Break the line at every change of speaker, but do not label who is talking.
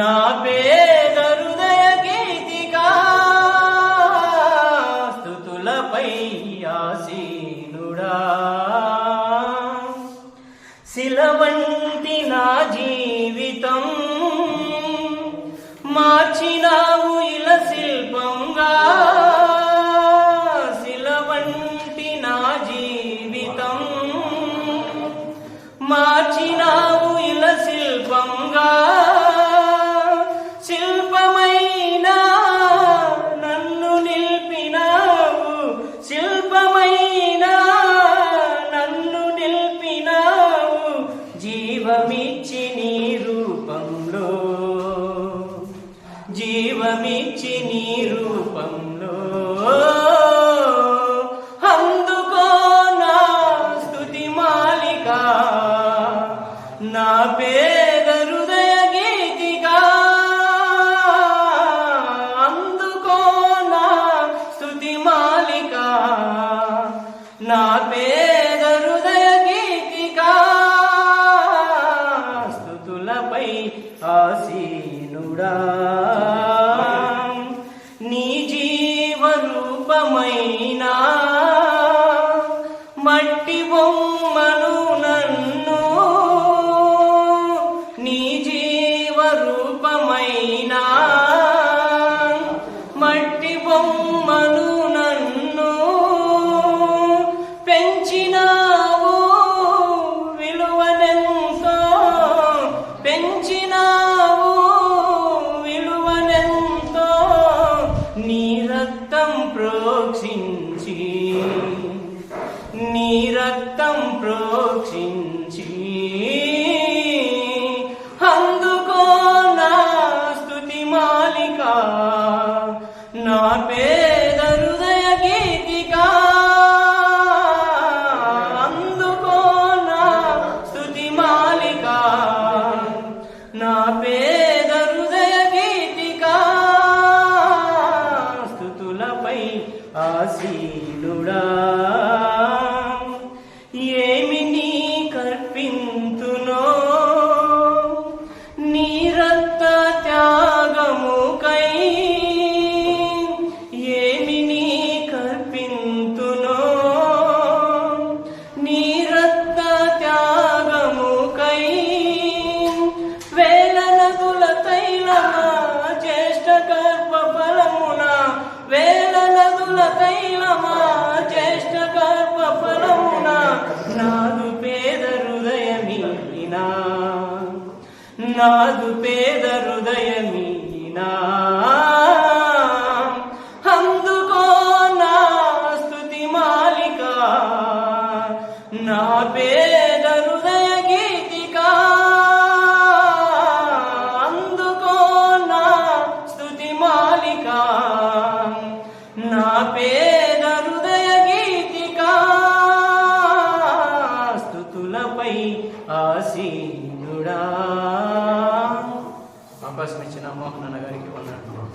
నా పేద హృదయ గీతికా స్థుతులపై ఆసీనుడా. శిలవంటి నా జీవితం మార్చినావు ఇలా శిల్పంగా జీవమిచ్చి నీ రూపంలో. జీవమిచ్చి నీ రూపంలో. అందుకో నా స్తుతి మాలిక నా పేద హృదయ గీతిగా అందుకో నా మాలిక నా పేద ఆసీనుడా నీ జీవరూపమైనా మట్టి బొమ్మను నన్ను నీ జీవరూపమైనా మట్టి బొమ్మను నన్ను పెంచినావు విలువనెంతో పెంచినా ప్రోక్షించి నీ రక్తం ప్రోక్షించి. అందుకో నా స్తుతి మాలిక నా పేద Yeah. కాదు పేద హృదయమీనా అందుకో నా స్థుతి మాలిక. నా పేద హృదయ గీతిక. అందుకో నా స్థుతి మాలిక. నా పేద ఆసీనుడా. అవకాశం ఇచ్చిన మోహన్ గారికి వందనాలు.